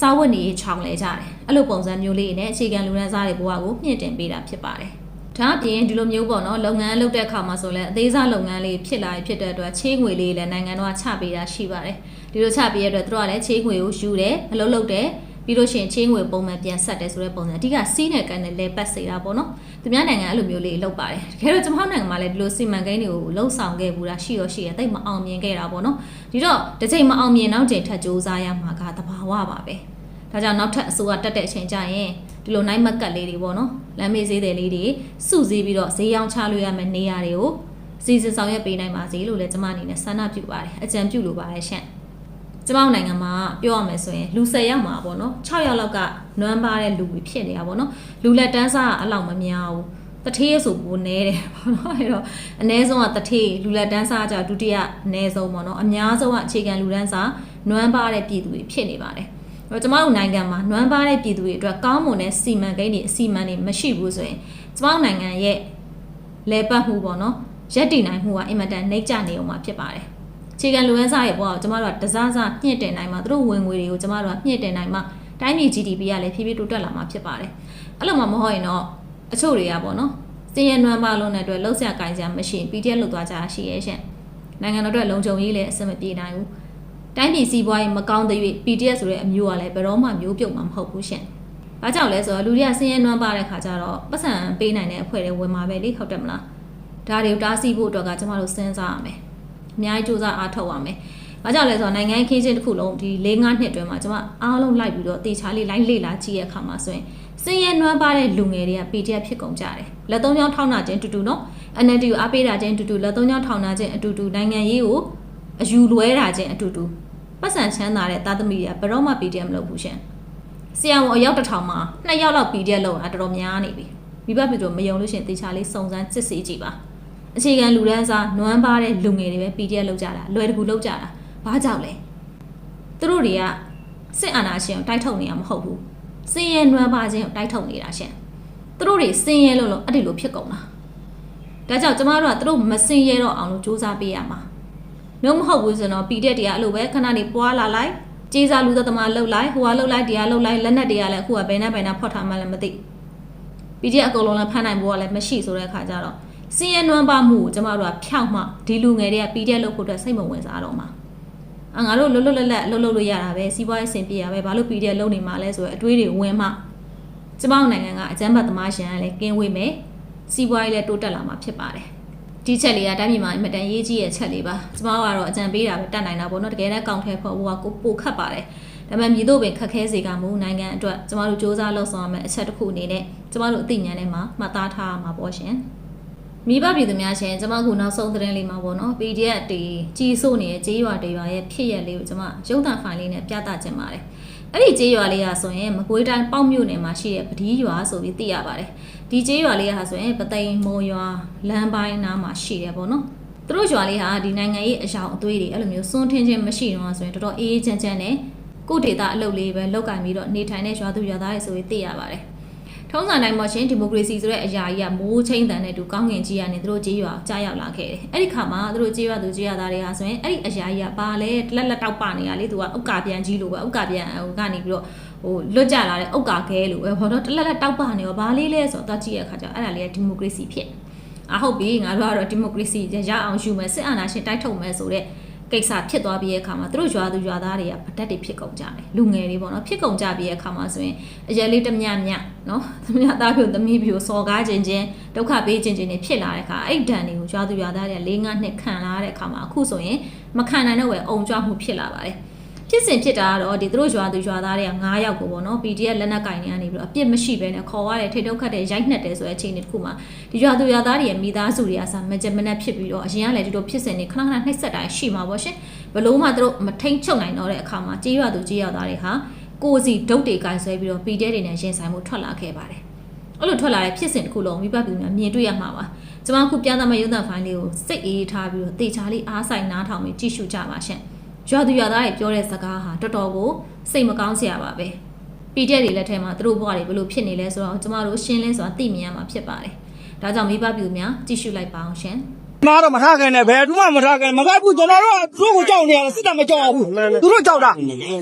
စားဝတ်နေရေးချောင်းလဲကြတယ်အဲ့လိုပုံစံမျိုးလေးနဲ့အခြေခံလူရန်စားတွေဘဝကိုမြင့်တင်ပေးတာဖြစ်ပါတယ်ဒါအပြင်ဒီလိုမျိုးပေါ့နော်လုပ်ငန်းလုပ်တဲ့အခါမှာဆိုလဲအသေးစားလုပ်ငန်းလေးဖြစ်လာဖြစ်တဲ့အတွက်ချေးငွေလေးလည်းနိုင်ငံတော်ကချပေးတာရှိပါတယ်ဒီလိုချပေးရတဲ့အတွက်သူတို့ကလည်းချေးငွေကိုယူတယ်အလုပ်လုပ်တယ် ပြီးလို့ရှိရင်ချေးငွေပုံမှန်ပြန်ဆက်တယ်ဆိုတဲ့ပုံစံအဓိကစီးနဲ့ကန်နဲ့လဲပတ်စေတာပေါ့နော်သူများနိုင်ငံအဲ့လိုမျိုးလေးလုပ်ပါတယ်တကယ်တော့ကျွန်မနိုင်ငံမှာလည်းဒီလိုစီမံကိန်းတွေကိုလှုပ်ဆောင်ခဲ့ဘူးတာရှိရရှိရတိတ်မအောင်မြင်ခဲ့တာပေါ့နော်ဒီတော့တစ်ချိန်မအောင်မြင်နောက်ချိန်ထပ်စူးစမ်းရမှာကတဘာဝပါပဲဒါကြောင့်နောက်ထပ်အစိုးရတက်တဲ့အချိန်ကျရင်ဒီလိုနိုင်မက်ကတ်လေးတွေပေါ့နော်လမ်းမေးဈေးတယ်လေးတွေစုစည်းပြီးတော့ဈေးရောင်းချလို့ရမယ့်နေရာတွေကိုစီစဉ်ဆောင်ရွက်ပေးနိုင်ပါစေလို့လည်းကျွန်မအနေနဲ့ဆန္ဒပြုပါတယ်အကြံပြုလိုပါတယ်ရှင့် ကျမတို့နိုင်ငံမှာပြောရမယ်ဆိုရင်လူ10ယောက်မှာပေါ့နော်6ယောက်လောက်ကနွမ်းပါတဲ့လူတွေဖြစ်နေတာပေါ့နော်လူလက်တန်းစားကအလောက်မများဘူးတထေးဆိုပိုနေတယ်ပေါ့နော်အဲ့တော့အ ਨੇ ဆုံးကတထေးလူလက်တန်းစားကြဒုတိယအ ਨੇ ဆုံးပေါ့နော်အများဆုံးကအခြေခံလူတန်းစားနွမ်းပါတဲ့ပြည်သူတွေဖြစ်နေပါတယ်တော့ကျမတို့နိုင်ငံမှာနွမ်းပါတဲ့ပြည်သူတွေအတွက်ကောင်းမွန်တဲ့စီမံကိန်းတွေအစီအမံတွေမရှိဘူးဆိုရင်ကျမတို့နိုင်ငံရဲ့လဲပတ်မှုပေါ့နော်ရက်တည်နိုင်မှုကအင်မတန်နှိမ့်ကျနေအောင်မှာဖြစ်ပါတယ် ခြေခံလူရန်စားရဲ့ဘဝကိုကျမတို့ကတစားစားညှင့်တင်နိုင်မှာသူတို့ဝင်ငွေတွေကိုကျမတို့ကညှင့်တင်နိုင်မှာတိုင်းပြည် GDP ကလည်းဖြည်းဖြည်းတိုးတက်လာမှာဖြစ်ပါတယ်အဲ့လိုမှမဟုတ်ရင်တော့အချို့တွေကပေါ့နော်စင်ရနွမ်းပါလုံးတဲ့အတွက်လှုပ်ရှားကင်စရာမရှိရင် PDF လုတ်သွားကြတာရှိရဲ့ရှင့်နိုင်ငံတော်အတွက်လုံခြုံရေးလည်းအဆင်မပြေနိုင်ဘူးတိုင်းပြည်စီးပွားရေးမကောင်းတဲ့၍ PDF ဆိုတဲ့အမျိုးကလည်းဘယ်တော့မှမျိုးပြုတ်မှာမဟုတ်ဘူးရှင်။ဘာကြောင့်လဲဆိုတော့လူတွေကဆင်းရဲနွမ်းပါတဲ့ခါကျတော့ပတ်စံပေးနိုင်တဲ့အဖွဲ့တွေဝင်มาပဲလေဟုတ်တယ်မလား။ဒါတွေကိုတားဆီးဖို့အတွက်ကကျမတို့စဉ်းစားရမယ်။ အများကြီးစူးစမ်းအားထုတ်ရမယ်။ဘာကြောင့်လဲဆိုတော့နိုင်ငံခင်းချင်းတစ်ခုလုံးဒီ၄၅နှစ်အတွင်းမှာကျမအားလုံးလိုက်ပြီးတော့တေချာလေးလိုက်လေ့လာကြည့်ရခါမှာဆိုရင်စင်းရဲနွမ်းပါတဲ့လူငယ်တွေက PDF ဖြစ်ကုန်ကြတယ်။လက်သုံးချောင်းထောင်းတာချင်းတူတူနော်။ NLD ကိုအားပေးတာချင်းတူတူလက်သုံးချောင်းထောင်းတာချင်းအတူတူနိုင်ငံရေးကိုအယူလွဲတာချင်းအတူတူပတ်စံချမ်းသာတဲ့သားသမီးတွေကဘယ်တော့မှ PDF မလုပ်ဘူးရှင်။ဆရာဝန်အယောက်တစ်ထောင်မှာနှစ်ယောက်လောက် PDF လုပ်တာတော်တော်များနေပြီ။မိဘပြည်သူမယုံလို့ရှင်တေချာလေးစုံစမ်းစစ်ဆေးကြည့်ပါ။ အခြေခံလူဒန်းစားနွမ်းပါတဲ့လူငယ်တွေပဲ PDF လုပ်ကြတာလွယ်တကူလုပ်ကြတာ။ဘာကြောင့်လဲ။သူတို့တွေကစစ်အာဏာရှင်ကိုတိုက်ထုတ်နေတာမဟုတ်ဘူး။စင်ရဲနွမ်းပါခြင်းကိုတိုက်ထုတ်နေတာရှင်။သူတို့တွေစင်ရဲလို့လို့အဲ့ဒီလိုဖြစ်ကုန်တာ။ဒါကြောင့်ကျမတို့ကသူတို့မစင်ရဲတော့အောင်လို့စူးစမ်းပေးရမှာ။မျိုးမဟုတ်ဘူးဆိုတော့ PDF တွေကအဲ့လိုပဲခဏနေပွားလာလိုက်ကြေးစားလူသက်သမားလှုပ်လိုက်ဟိုကလှုပ်လိုက်တရားလှုပ်လိုက်လက်နက်တွေကလည်းအခုကဘယ်နဲ့ဘယ်နဲ့ဖောက်ထားမှလည်းမသိ PDF အကုန်လုံးလည်းဖမ်းနိုင်ဖို့ကလည်းမရှိဆိုတဲ့အခါကျတော့ စင်းရဲနွမ်းပါမှုကိုကျမတို့ကဖြောက်မှဒီလူငယ်တွေက PDF လုပ်ဖို့အတွက်စိတ်မဝင်စားတော့မှာအငါတို့လွတ်လွတ်လပ်လပ်လှုပ်လှုပ်လို့ရတာပဲစီးပွားရေးအဆင်ပြေရပဲဘာလို့ PDF လုပ်နေမှာလဲဆိုတော့အတွေးတွေဝင်မှကျမတို့နိုင်ငံကအကြမ်းဖက်သမားရှင်ကလည်းကင်းဝေးမယ်စီးပွားရေးလည်းတိုးတက်လာမှာဖြစ်ပါတယ်ဒီချက်လေးကတိုင်းပြည်မှာအင်မတန်ရေးကြီးရဲ့ချက်လေးပါကျမတို့ကတော့အကြံပေးတာပဲတတ်နိုင်တာပေါ့နော်တကယ်လည်းကောင်းထဲဖို့ဟိုကကိုပိုခတ်ပါတယ်ဒါပေမဲ့မြည်တို့ပင်ခက်ခဲစေကမူနိုင်ငံအတွက်ကျမတို့စ조사လှုပ်ဆောင်ရမယ့်အချက်တစ်ခုအနေနဲ့ကျမတို့အသိဉာဏ်ထဲမှာမှတ်သားထားမှာပေါ့ရှင် မိဘပြည်သူများရှင်ကျမကနောက်ဆုံးသတင်းလေးမှာပေါ့နော် PDF တီကြီးစိုးနေတဲ့ကြေးရွာတွေရွာရဲ့ဖြစ်ရက်လေးကိုကျမရုပ်သံဖိုင်လေးနဲ့ပြသခြင်းပါတယ်အဲ့ဒီကြေးရွာလေးကဆိုရင်မကွေးတိုင်းပေါ့မြို့နယ်မှာရှိတဲ့ပဒီးရွာဆိုပြီးသိရပါတယ်ဒီကျေးရွာလေးဟာဆိုရင်ပသိမ်မော်ရွာလမ်းပိုင်းနားမှာရှိတယ်ပေါ့နော်သူတို့ရွာလေးဟာဒီနိုင်ငံရေးအယောင်အသွေးတွေအဲ့လိုမျိုးစွန့်ထင်းချင်းမရှိတော့ဆိုရင်တော်တော်အေးအေးချမ်းချမ်းနဲ့ကိုဒေတာအလုပ်လေးပဲလောက်ကင်ပြီးတော့နေထိုင်တဲ့ရွာသူရွာသားတွေဆိုပြီးသိရပါတယ် ထုံးစံတိုင်းမှာရှင်ဒီမိုကရေစီဆိုတဲ့အရာကြီးကမိုးချင်းတန်တဲ့သူကောင်းငင်ကြီးကနေသူတို့ကြေးရွာကြားရောက်လာခဲ့တယ်။အဲ့ဒီခါမှာသူတို့ကြေးရွာသူကြေးရွာသားတွေဟာဆိုရင်အဲ့ဒီအရာကြီးကဘာလဲလက်လက်တောက်ပနေရလေသူကအုတ်ကာပြန်ကြီးလိုပဲအုတ်ကာပြန်ဟိုကနေပြီးတော့ဟိုလွတ်ကြလာတဲ့အုတ်ကာခဲလိုပဲဘောတော့တလက်လက်တောက်ပနေရောဘာလေးလဲဆိုတော့တကြည့်ရခါကျအဲ့ဒါလေးကဒီမိုကရေစီဖြစ်။အဟုတ်ပြီငါတို့ကတော့ဒီမိုကရေစီရအောင်ယူမယ်စစ်အာဏာရှင်တိုက်ထုတ်မယ်ဆိုတဲ့ ကိစ္စဖြစ်သွားပြီးရဲ့အခါမှာသူတို့ရွာသူရွာသားတွေကဗတက်တွေဖြစ်ကုန်ကြတယ်လူငယ်တွေပေါ့နော်ဖြစ်ကုန်ကြပြီးရဲ့အခါမှာဆိုရင်အရက်လေးတမြမြနော်သမီးသားဖြိုသမီးဖြိုစော်ကားခြင်းချင်းဒုက္ခပေးခြင်းချင်းတွေဖြစ်လာတဲ့အခါအဲ့ဒဏ်တွေကိုရွာသူရွာသားတွေက၄၅နှစ်ခံလာတဲ့အခါမှာအခုဆိုရင်မခံနိုင်တော့ပဲအုံကြွမှုဖြစ်လာပါတယ် ဖြစ်စဉ်ဖြစ်တာကတော့ဒီသူတို့ရွာသူရွာသားတွေက9ယောက်ကိုပေါ့နော် PDF လက်နက်ကင်နေကနေပြီးတော့အပြစ်မရှိဘဲနဲ့ခေါ်ရတယ်ထိတ်တုတ်ခတ်တယ်ရိုက်နှက်တယ်ဆိုတဲ့အချိန်တစ်ခုမှာဒီရွာသူရွာသားတွေရဲ့မိသားစုတွေကစားမကြမနဲ့ဖြစ်ပြီးတော့အရင်ကလည်းဒီလိုဖြစ်စဉ်တွေခဏခဏနှိပ်စက်တိုင်းရှိမှာပေါ့ရှင်ဘလို့မှသူတို့မထိန်ချုပ်နိုင်တော့တဲ့အခါမှာကြေးရွာသူကြေးရွာသားတွေဟာကိုစီဒုတ်တွေကင်ဆွဲပြီးတော့ PDF တွေနဲ့ရင်ဆိုင်မှုထွက်လာခဲ့ပါတယ်အဲ့လိုထွက်လာတဲ့ဖြစ်စဉ်တစ်ခုလုံးမိဘပြည်များမြင်တွေ့ရမှာပါကျမခုပြသမယ့်ရုပ်သံဖိုင်လေးကိုစိတ်အေးထားပြီးတော့တေချာလေးအားဆိုင်နားထောင်ပြီးကြည့်ရှုကြပါရှင် ရွာသူရွာသားတွေပြောတဲ့စကားဟာတော်တော်ကိုစိတ်မကောင်းစရာပါပဲပီတက်တွေလက်ထဲမှာသူတို့ဘဝတွေဘယ်လိုဖြစ်နေလဲဆိုတော့ကျမတို့ရှင်းလင်းစွာသိမြင်ရမှာဖြစ်ပါတယ်ဒါကြောင့်မိဘပြည်သူများကြည့်ရှုလိုက်ပါအောင်ရှင်မားတော့မထားခင်နဲ့ဘယ်သူမှမထားခင်မခိုက်ဘူးကျွန်တော်တို့ကသူ့ကိုကြောက်နေရတယ်စစ်တပ်မကြောက်ဘူးသူတို့ကြောက်တာ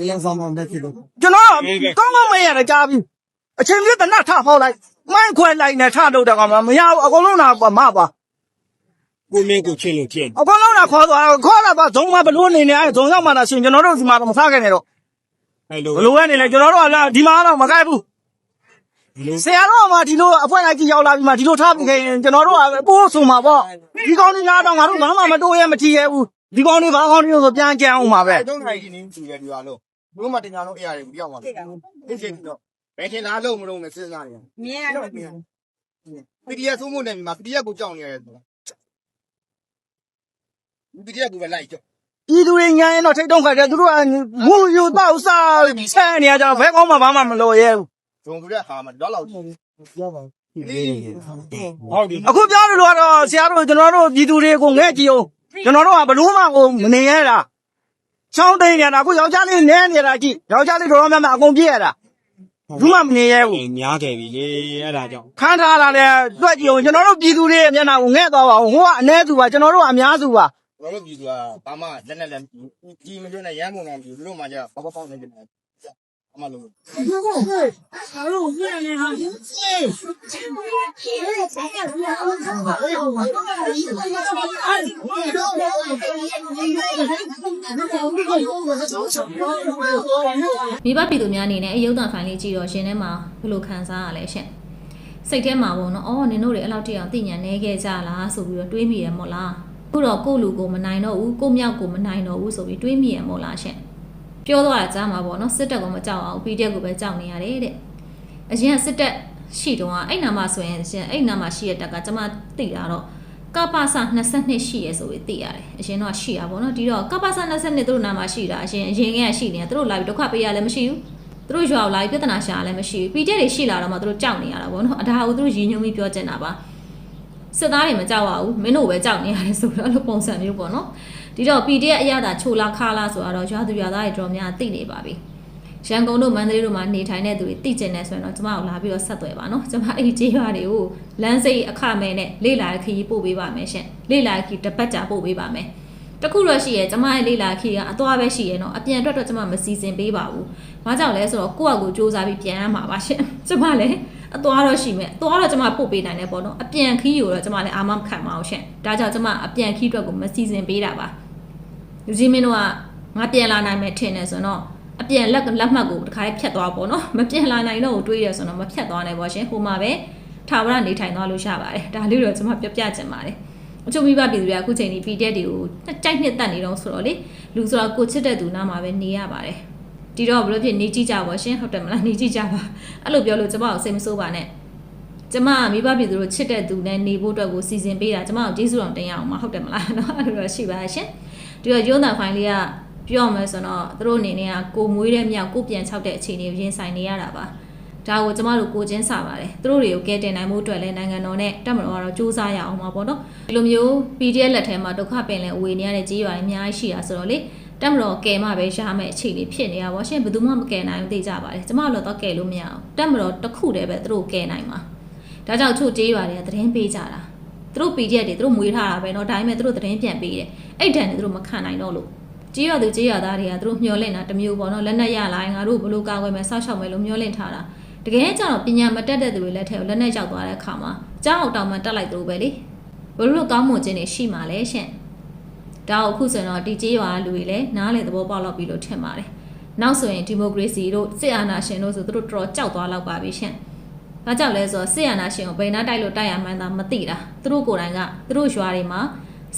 လမ်းဆောင်မှတက်ဖြစ်လို့ကျွန်တော်ကကောင်းကောင်းမရရကြားပြီအချိန်ပြည့်တနတ်ထဖောက်လိုက်မိုင်းခွဲလိုက်နဲ့ထတော့တယ်ကောင်မမရဘူးအကုန်လုံးတော့မပါ ကိုမင်းကိုချင်းလို့ချင်းအကုန်လုံးတော့ခေါ်သွားခေါ်လာပါဇုံမဘလို့နေနေအဲဇုံရောက်မှသာရှင်ကျွန်တော်တို့ဒီမှာတော့မထားခင်နဲ့တော့အဲ့လိုဘလို့ကနေလဲကျွန်တော်တို့ကလည်းဒီမှာတော့မခိုက်ဘူးဆရာတော်ကမှဒီလိုအဖွဲလိုက်ကြီးရောက်လာပြီးမှဒီလိုထားပြီးခင်ကျွန်တော်တို့ကပိုးဆိုမှာပေါ့ဒီကောင်းလေးလားတော့ငါတို့ဘာမှမတိုးရဲမထီရဲဘူးဒီကောင်းလေးဘာကောင်းလေးဆိုပြန်ကြံအောင်ပါပဲတုံးထိုင်ကြီးနေသူရဒီပါလို့ဘုမတင်ညာလုံးအရာတွေပြောင်းသွားတယ်ဒီချိန်တော့ဘယ်ထင်လားလုံးမလုံးနဲ့စဉ်းစားနေမြင်ရတော့မြင်ပီဒီအက်သုံးဖို့နေမှာပီဒီအက်ကိုကြောက်နေရတယ်ဆိုတာ ပီဒီအက်ကိုပဲလိုက်ကြောက်ပြည်သူတွေညာရင်တော့ထိတ်တုံးခါတယ်သူတို့ကငူယူတော့စားဆဲနေရကြတော့ဘဲကောင်းမှဘာမှမလိုရဲဘူးဂျုံဆိုတဲ့ဟာမှာတော့လောက်ပြောပါဟုတ်ပြီအခုပြောလို့ကတော့ဆရာတို့ကျွန်တော်တို့ပြည်သူတွေကိုငဲ့ကြည့်အောင်ကျွန်တော်တို့ကဘလို့မှကိုမနေရတာချောင်းသိနေတာအခုယောက်ျားလေးနဲနေတာကြည့်ယောက်ျားလေးတော်တော်များများအကုန်ပြည့်ရတာဘူးမှမနေရဘူးညားခဲ့ပြီလေအဲ့ဒါကြောင့်ခန်းထားတာလည်းတွက်ကြည့်အောင်ကျွန်တော်တို့ပြည်သူတွေရဲ့မျက်နှာကိုငဲ့သွားပါအောင်ဟိုကအ ਨੇ သူပါကျွန်တော်တို့ကအများစုပါ ကျွန်တော်တို့ပြည်သူကဘာမှလက်နဲ့လက်ကြီးမလို့နဲ့ရမ်းကုန်အောင်ပြည်သူတို့မှကြာပေါက်ပေါက်နေတယ်အမလို့မိဘပြည်သူများအနေနဲ့အယုဒ္ဓဖိုင်လေးကြည့်တော့ရှင်ထဲမှာဘယ်လိုခံစားရလဲရှင်စိတ်ထဲမှာပေါ့နော်အော်နင်တို့တွေအဲ့လောက်တိအောင်သိညာနေခဲ့ကြလားဆိုပြီးတော့တွေးမိရမို့လားအ ခုတော့ကိုယ့်လူကိုမနိုင်တော့ဘူးကိုယ့်မြောက်ကိုမနိုင်တော့ဘူးဆိုပြီးတွေးမိရမို့လားရှင်ပြောတော့တာကြားမှာပေါ့နော်စစ်တပ်ကမကြောက်အောင် PDF ကိုပဲကြောက်နေရတယ်တဲ့အရင်ကစစ်တပ်ရှိတော့အဲ့နာမှာဆိုရင်ရှင်အဲ့နာမှာရှိရတက်ကကျွန်မသိတာတော့ကပ္ပစ22ရှိရဆိုပြီးသိရတယ်အရင်တော့ရှိတာပေါ့နော်ဒီတော့ကပ္ပစ22သူတို့နာမှာရှိတာအရင်အရင်ကရှိနေတာသူတို့လာပြီးဒုက္ခပေးရလည်းမရှိဘူးသူတို့ရွာကိုလာပြီးပြဿနာရှာလည်းမရှိဘူးပီတက်တွေရှိလာတော့မှသူတို့ကြောက်နေရတာပေါ့နော်အဒါကိုသူတို့ရည်ညွှန်းပြီးပြောချင်တာပါ စစ်သားတွေမကြောက်ပါဘူးမင်းတို့ပဲကြောက်နေရတယ်ဆိုတော့အဲ့လိုပုံစံမျိုးပေါ့နော်ဒီတော့ပီတက်အရသာချိုလာခါလာဆိုတော့ရွာသူရွာသားတွေတော်များသိနေပါပြီရန်ကုန်တို့မန္တလေးတို့မှာနေထိုင်တဲ့သူတွေသိကျင်နေဆိုရင်တော့ကျမတို့လာပြီးတော့ဆက်သွယ်ပါနော်ကျမအဲ့ဒီကြေးရွာတွေကိုလမ်းစိတ်အခမဲ့နဲ့လေ့လာခရီးပို့ပေးပါမယ်ရှင်လေ့လာခရီးတစ်ပတ်ကြာပို့ပေးပါမယ် တခုတော့ရှိရဲကျမရဲ့လေးလာခီကအသွားပဲရှိရဲเนาะအပြန်အတွက်တော့ကျမမစီစဉ်ပေးပါဘူး။ဘာကြောင့်လဲဆိုတော့ကိုယ့်အကူစူးစမ်းပြီးပြန်ရမှာပါရှင်။ကျမလည်း အသွားတော့ရှိမယ်။အသွားတော့ကျမပို့ပေးနိုင်တယ်ပေါ့နော်။အပြန်ခီကိုတော့ကျမလည်းအာမမခံပါအောင်ရှင်။ဒါကြောင့်ကျမအပြန်ခီအတွက်ကိုမစီစဉ်ပေးတာပါ။လူကြီးမင်းတို့ကငါပြန်လာနိုင်မယ်ထင်တယ်ဆိုတော့အပြန်လက်လက်မှတ်ကိုတစ်ခါလေးဖြတ်သွားပေါ့နော်။မပြန်လာနိုင်တော့ကိုတွေးရဆိုတော့မဖြတ်သွားနိုင်ပါရှင်။ဟိုမှာပဲထာဝရနေထိုင်သွားလို့ရပါတယ်။ဒါလေးတော့ကျမပြပြချင်ပါတယ်။အချို့မိဘပြည်သူတွေကအခုချိန်ဒီ PDF တွေကိုကြိုက်နှစ်တက်နေတော့ဆိုတော့လေလူဆိုတော့ကိုချစ်တဲ့သူနားမှာပဲနေရပါတယ် ဒီတော့ဘယ်လိုဖြစ်နေကြည့်ကြပါရှင်ဟုတ်တယ်မလားနေကြည့်ကြပါအဲ့လိုပြောလို့ကျမကိုစိတ်မဆိုးပါနဲ့ကျမကမိဘပြည်သူတို့ချစ်တဲ့သူနဲ့နေဖို့အတွက်ကိုစီစဉ်ပေးတာကျမကိုကျေးဇူးတော်တင်ရအောင်မဟုတ်တယ်မလားเนาะအဲ့လိုတော့ရှိပါရှင်ဒီတော့ရုံးတန်ဖိုင်လေးကပြောမယ်ဆိုတော့သူတို့အနေနဲ့ကကိုမွေးတဲ့မြောက်ကိုပြန်ချောက်တဲ့အခြေအနေကိုရင်ဆိုင်နေရတာပါ ဒါကိုကျမတို့ကိုချင်းစာပါတယ်သူတို့တွေကိုကဲတင်နိုင်မှုအတွက်လည်းနိုင်ငံတော်နဲ့တက်မတော်ကတော့စူးစမ်းရအောင်ပါပေါ့နော်ဒီလိုမျိုး PDF လက်ထဲမှာဒုက္ခပင်လယ်ဝေနေရတဲ့ကြေးရွာတွေအများကြီးရှိတာဆိုတော့လေ တက်မတော်ကဲမှပဲရမယ်အခြေအနေဖြစ်နေရပါရှင်ဘယ်သူမှမကဲနိုင်ဘူးသိကြပါတယ်ကျမတို့တော့ကဲလို့မရအောင်တက်မတော်တစ်ခုတည်းပဲသူတို့ကဲနိုင်မှာဒါကြောင့်ချို့ကြေးရွာတွေကသတင်းပေးကြတာသူတို့ PDF တွေသူတို့မွေးထားတာပဲเนาะဒါပေမဲ့သူတို့သတင်းပြန်ပေးတယ်အဲ့တန်တွေသူတို့မခံနိုင်တော့လို့ကြေးရွာသူကြေးရွာသားတွေကသူတို့မျှော်လင့်တာတစ်မျိုးပေါ့နော်လက်နက်ရလာရင်ငါတို့ဘလို့ကာကွယ်မယ်စောက်ရှောက်မယ်လို့မျှော်လင့်ထားတာ တကယ်ကျတော့ပညာမတက်တဲ့သူတွေလက်ထက်ကိုလက်နဲ့ရောက်သွားတဲ့အခါမှာကြောက်အောင်တောင်မှတက်လိုက်သလိုပဲလေဘလို့လို့ကောင်းမွန်ခြင်းတွေရှိမှလဲရှင့် ဒါကိုအခုဆိုရင်တော့ဒီကြေးရွာလူတွေလည်းနားလေသဘောပေါက်တော့ပြီလို့ထင်ပါတယ်နောက်ဆိုရင်ဒီမိုကရေစီတို့စစ်အာဏာရှင်တို့ဆိုသူတို့တော်တော်ကြောက်သွားလောက်ပါပြီရှင့်ဘာကြောင့်လဲဆိုတော့စစ်အာဏာရှင်ကိုဘယ်နာတိုက်လို့တိုက်ရမှန်းသာမသိတာသူတို့ကိုယ်တိုင်ကသူတို့ရွာတွေမှာ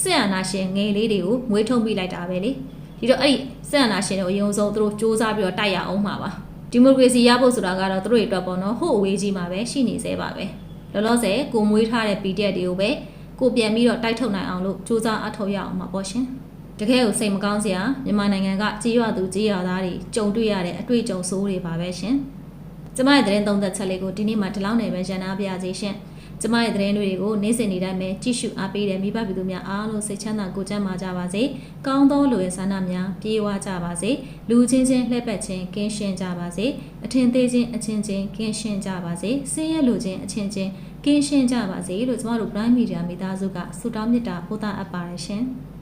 စစ်အာဏာရှင်ငယ်လေးတွေကိုမွေးထုံပြလိုက်တာပဲလေဒီတော့အဲ့ဒီစစ်အာဏာရှင်တွေကိုအရင်ဆုံးသူတို့စ조사ပြီးတော့တိုက်ရအောင်မှာပါဒီမိုကရေစီရဖို့ဆိုတာကတော့သူတို့တွေအတွက်ပေါ့နော်ဟိုအဝေးကြီးမှာပဲရှိနေသေးပါပဲလောလောဆယ်ကိုမွေးထားတဲ့ PDF တွေကိုပဲ ကိုပြန်ပြီးတော့တိုက်ထုတ်နိုင်အောင်လို့စူးစမ်းအထောက်ရအောင်ပါပေါ့ရှင်တကယ်ကိုစိတ်မကောင်းစရာမြန်မာနိုင်ငံကကြေးရွာသူကြေးရွာသားတွေကြုံတွေ့ရတဲ့အတွေ့အကြုံဆိုးတွေပါပဲရှင်ကျမရဲ့သတင်းသုံးသက်ချက်လေးကိုဒီနေ့မှဒီလောက်နေပဲရန်နာပြရစီရှင်ကျမရဲ့သတင်းတွေကိုနေ့စဉ်နေ့တိုင်းပဲကြည့်ရှုအားပေးတဲ့မိဘပြည်သူများအားလုံးစိတ်ချမ်းသာကိုယ်ကျန်းမာကြပါစေ။ကောင်းသောလူရဲ့ဆန္ဒများပြေဝကြပါစေ။လူချင်းချင်းလှည့်ပတ်ခြင်းကင်းရှင်းကြပါစေ။အထင်သေးခြင်းအချင်းချင်းကင်းရှင်းကြပါစေ။ဆင်းရဲလူချင်းအချင်းချင်း ကင်းရှင်းကြပါစေလို့ကျမတို့ Prime Media မိသားစုကဆုတောင်းမေတ္တာပို့သအပ်ပါတယ်ရှင်။